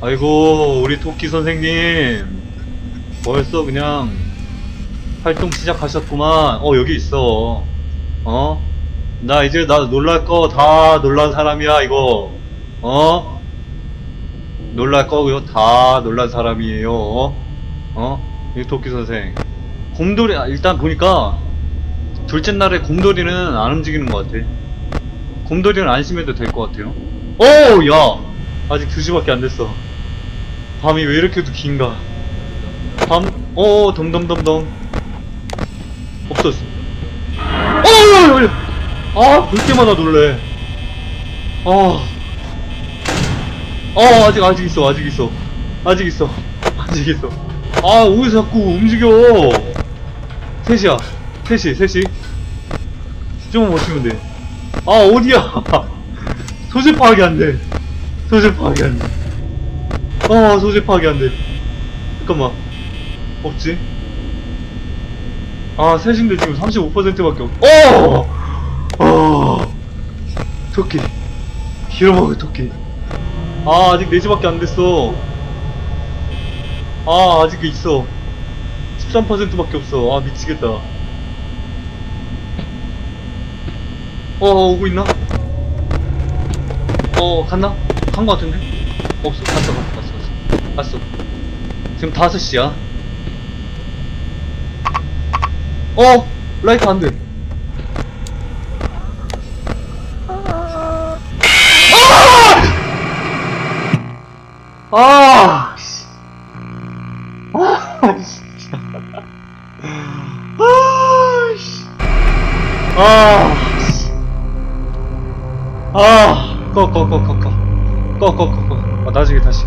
아이고 우리 토끼 선생님 벌써 그냥 활동 시작하셨구만 어 여기 있어 어? 나 이제 나 놀랄 거 다 놀란 사람이야 이거 어? 놀랄 거고요 다 놀란 사람이에요 어? 이 토끼 선생 곰돌이 아, 일단 보니까 둘째 날에 곰돌이는 안 움직이는 것 같아 곰돌이는 안심해도 될 것 같아요 오! 야! 아직 2시밖에 안 됐어 밤이 왜 이렇게도 긴가 밤? 어 덤덤덤덤 없었어 어! 아, 볼 때마다 놀래. 아, 아, 아직, 아직 있어, 아직 있어. 아직 있어. 아직 있어. 아, 왜 자꾸 움직여? 셋이야. 셋이, 셋이. 좀만 버티면 돼. 아, 어디야? 소재 파악이 안 돼. 소재 파악이 안 돼. 아, 소재 파악이 안 돼. 잠깐만. 없지? 아, 셋인데 지금 35%밖에 없, 어! 어! 토끼. 길어먹을 토끼. 아, 아직 4시밖에 안 됐어. 아, 아직 있어. 13%밖에 없어. 아, 미치겠다. 어, 오고 있나? 어, 갔나? 간 거 같은데? 없어. 갔어, 갔어, 갔어. 지금 5시야. 어! 라이트 안 돼. 아! 씨. 아. 아, 씨. 아, 씨. 아, 꺼, 꺼, 꺼, 꺼, 꺼. 꺼, 꺼, 꺼, 꺼. 아, 나중에 다시.